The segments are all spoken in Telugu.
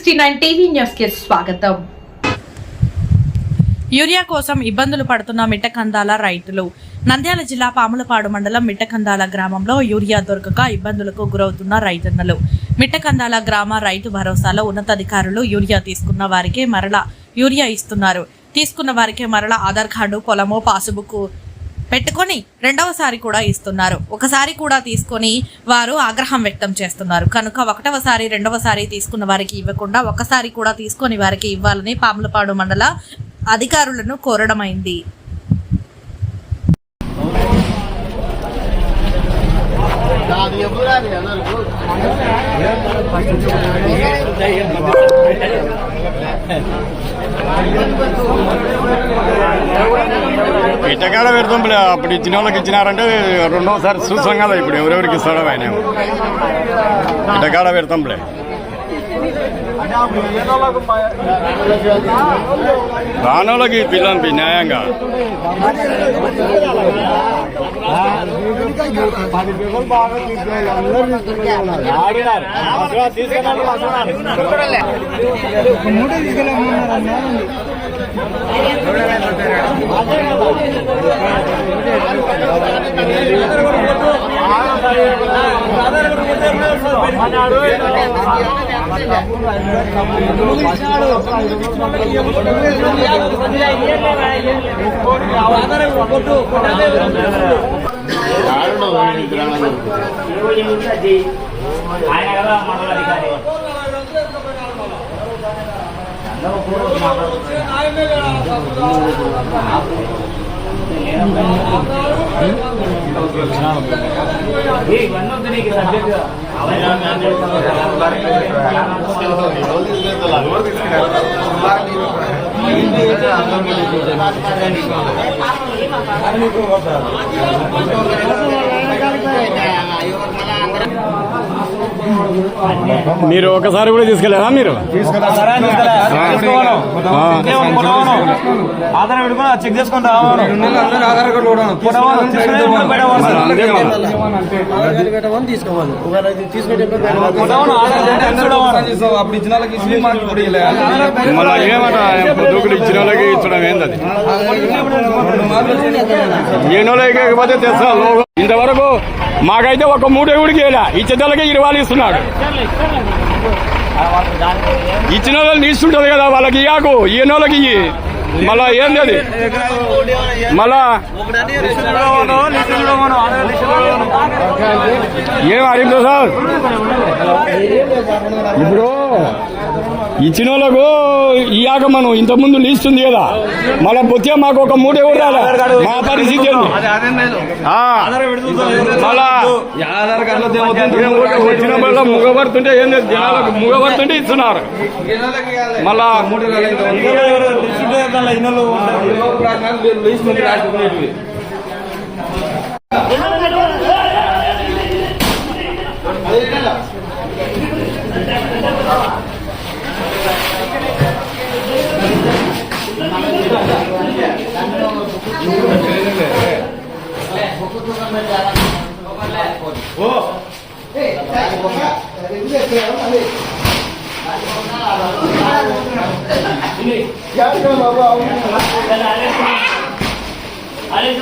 సిక్స్టీ నైన్ టీవీ న్యూస్కి స్వాగతం. యూరియా కోసం ఇబ్బందులు పడుతున్న మిట్టకందాల రైతులు. నంద్యాల జిల్లా పాములపాడు మండలం మిట్టకందాల గ్రామంలో యూరియా దొరకక ఇబ్బందులకు గురవుతున్న రైతన్నలు. మిట్టకందాల గ్రామ రైతు భరోసాలో ఉన్నతాధికారులు యూరియా తీసుకున్న వారికే మరలా యూరియా ఇస్తున్నారు. తీసుకున్న వారికే మరలా ఆధార్ కార్డు పొలము పాసుబుక్ పెట్టుకొని రెండవసారి కూడా ఇస్తున్నారు. ఒకసారి కూడా తీసుకొని వారు ఆగ్రహం వ్యక్తం చేస్తున్నారు. కనుక ఒకటవసారి రెండవసారి తీసుకున్న వారికి ఇవ్వకుండా ఒకసారి కూడా తీసుకొని వారికి ఇవ్వాలని పాములపాడు మండల అధికారులను కోరడమైంది. ఇటకాడ పెడతాం పిల్ల. అప్పుడు ఇచ్చిన వాళ్ళకి ఇచ్చినారంటే రెండోసారి చూసాం కదా ఇప్పుడు ఎవరెవరికి ఇస్తాడో ఆయన ఇటకాడ పెడతాం పిల్ల. రానోళ్ళకి పిల్లని న్యాయంగా ఆయన కదా మండలాధికారి ఇవన్నీ వద్దు నీకు సబ్జెక్ట్ మీరు ఒకసారి కూడా తీసుకెళ్ళారా మీరు. ఆధార్ పెట్టుకుని చెక్ చేసుకుని రావాలి. ఇచ్చిన వాళ్ళకి స్లీప్ మార్క్ కూడా ఇవ్వలే. మళ్ళీ ఏమట? దూకులు ఇచ్చిన వాళ్ళకి ఇచ్చడం ఏనోళ్ళకి లోగో. ఇంతవరకు మాకైతే ఒక మూడు ఎవడికి వేయలే. ఇచ్చేటోళ్ళకి ఇరవై ఇస్తున్నాడు. ఇచ్చిన వాళ్ళని ఇస్తుంటది కదా వాళ్ళకి ఇయ్యాకు. ఈయన వాళ్ళకి ఇయ్యి. మళ్ళా ఏంది అది మళ్ళా ఏం అడిగిందో సార్? ఇప్పుడు ఇచ్చిన వాళ్ళకు ఇయ్యాక మనం ఇంతకుముందు లీస్ట్ ఉంది కదా మళ్ళా పొత్తే మాకు ఒక మూడు ఎవరు రాలే మా పరిస్థితి. మళ్ళా ఏం వచ్చిన వల్ల ముగబడుతుంటే ఏంది జనాలకు ముగబడుతుంటే ఇస్తున్నారు మళ్ళా మూడు వేల ఐదు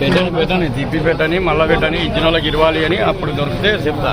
పెట్టని పెట్టని తిప్పి పెట్టని మళ్ళా పెట్టని ఇచ్చిన వాళ్ళకి ఇవ్వాలి అని అప్పుడు దొరికితే చెప్తా.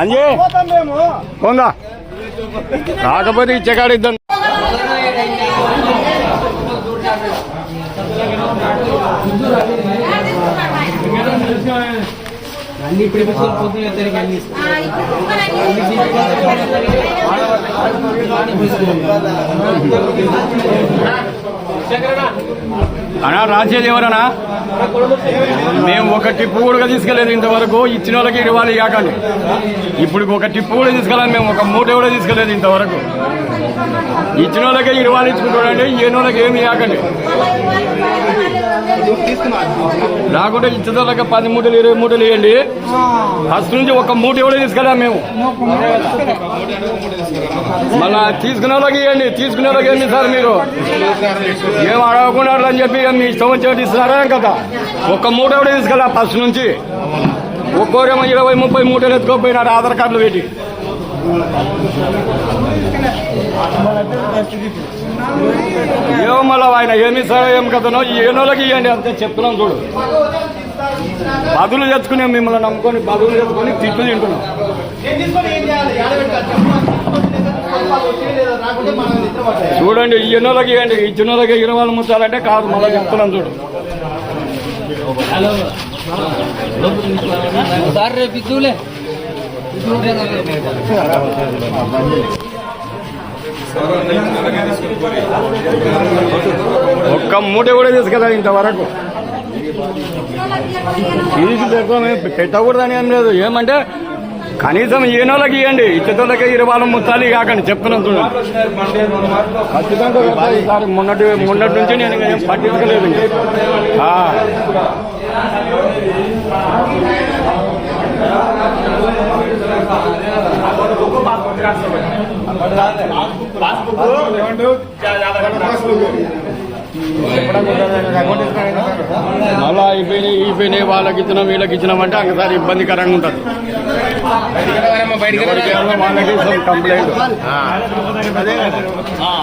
అంజే! కొందా కాకపోతే ఇచ్చేకాడ ఇద్దాం అనా రాసేది ఎవరన్నా? మేము ఒక టిప్పు కూడా తీసుకెళ్ళలేదు ఇంతవరకు. ఇచ్చిన వాళ్ళకి ఇవ్వాలి కాకండి. ఇప్పుడు ఒక టిప్పు కూడా తీసుకెళ్ళాలి. మేము ఒక మూట కూడా తీసుకెళ్ళలేదు ఇంతవరకు. ఇచ్చిన వాళ్ళకే ఇరవాలి ఇచ్చుకుంటాడండి ఈయన వాళ్ళకి ఏమి ఇవ్వకండి లేకుంటే ఇచ్చిన వాళ్ళకి పది మూటలు ఇరవై మూటలు ఇవ్వండి. ఫస్ట్ నుంచి ఒక మూట కూడా తీసుకెళ్ళా మేము? మళ్ళా తీసుకునే వాళ్ళకి ఇవ్వండి తీసుకునే వాళ్ళకి సార్ మీరు? ఏం అడగకుండా అని చెప్పి మీ ఇష్టం వచ్చినట్టు ఇస్తున్నారా కదా? ఒక్క మూట కూడా తీసుకెళ్ళా ఫస్ట్ నుంచి? ఒక్కోరేమో ఇరవై ముప్పై మూటలు ఎత్తుకోపోయినారు ఆధార్ కార్డులు పెట్టి. ఏమో మళ్ళీ ఆయన ఏమి ఇస్తారో ఏం కదనో ఏనోళ్ళకి ఇవ్వండి అంతే చెప్తున్నాం చూడు. బదులు తెచ్చుకున్నాం మిమ్మల్ని నమ్ముకొని బదులు తెచ్చుకొని తిట్లు తింటున్నాం. చూడండి ఈ ఎన్నోళ్ళకి ఇవ్వండి ఈ చిన్నోళ్ళకి ఇరవై వాళ్ళు ముచ్చాలంటే కాదు మళ్ళీ చెప్తున్నాం చూడు. ఒక్క మూట కూడా తీసుకెళ్ళాలి ఇంతవరకు. ఫీజు పెట్టకూడదని ఏం లేదు. ఏమంటే కనీసం ఏనోళ్ళకి ఇవ్వండి ఇచ్చేతోళ్ళకి ఇరవాళ్ళు ముత్తాలు కాకండి చెప్తున్నాం చూడండి ఖచ్చితంగా మొన్నటి మొన్నటి నుంచి నేను ఇంకా ఏం పట్టించుకోలేదు ఆ. అలా అయిపోయినాయి అయిపోయినాయి వాళ్ళకి ఇచ్చినాం వీళ్ళకి ఇచ్చినామంటే ఒకసారి ఇబ్బందికరంగా ఉంటుంది. ఎవరికేమో వాళ్ళకి కంప్లైంట్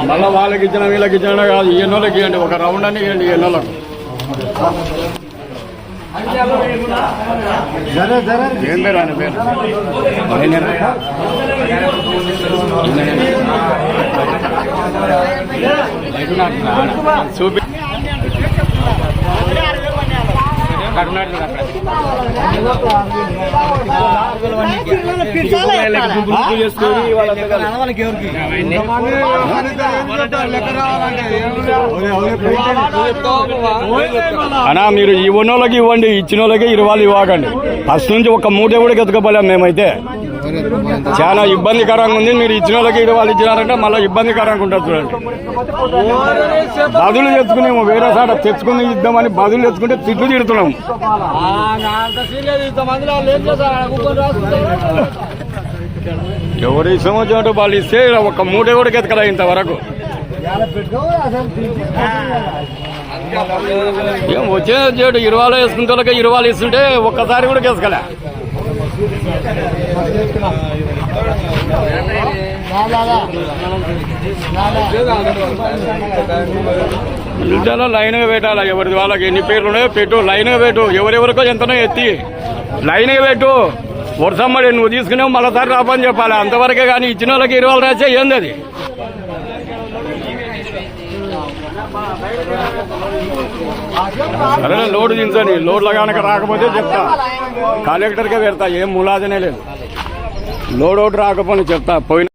మళ్ళా వాళ్ళకి ఇచ్చిన వీళ్ళకి ఇచ్చిన కాదు ఎన్నోళ్ళకి ఇవ్వండి ఒక రౌండ్ అని ఇవ్వండి ఎన్నోళ్ళకి ఏం పేరు ఆయన పేరు ఆయనేనా? చూపి అన్నా మీరు ఇవ్వని వాళ్ళకి ఇవ్వండి ఇచ్చిన వాళ్ళకి ఇరవాలి ఇవ్వకండి ఫస్ట్ నుంచి ఒక మూట కూడా ఎత్తుకోపోలేం మేమైతే చాలా ఇబ్బందికరంగా ఉంది. మీరు ఇచ్చిన వాళ్ళకి వాళ్ళు ఇచ్చినారంటే మళ్ళీ ఇబ్బందికరంగా ఉంటుంది చూడండి. బదులు తెచ్చుకునేము వేరే సార్ తెచ్చుకుని ఇద్దామని బదులు తెచ్చుకుంటే తిట్లు తిడుతున్నాము ఎవరు ఇష్టం వచ్చినట్టు వాళ్ళు ఇస్తే ఒక మూట కూడా ఎతకలే ఇంతవరకు. ఏం వచ్చే చోటు ఇరవాలు వేసుకుంటే వాళ్ళకి ఇస్తుంటే ఒక్కసారి కూడా కేసుకలే ఇంట్లో లైన్గా పెట్టాలా ఎవరిది? వాళ్ళకి ఎన్ని పేర్లు ఉన్నాయో పెట్టు లైన్గా పెట్టు. ఎవరెవరికో ఎంతనో ఎత్తి. లైన్గా పెట్టు. వర్షమ్మడి నువ్వు తీసుకునేవు మళ్ళీసారి రాపని చెప్పాలి? అంతవరకే కానీ ఇచ్చిన వాళ్ళకి ఇరవై రాసే ఏంది అది? సరే లోడ్ దించండి లోడ్లో కనుక రాకపోతే చెప్తా. కలెక్టర్కే పెడతా. ఏం ములాదనే లేదు. లోడ్ ఒకటి రాకపోతే చెప్తా. పోయిన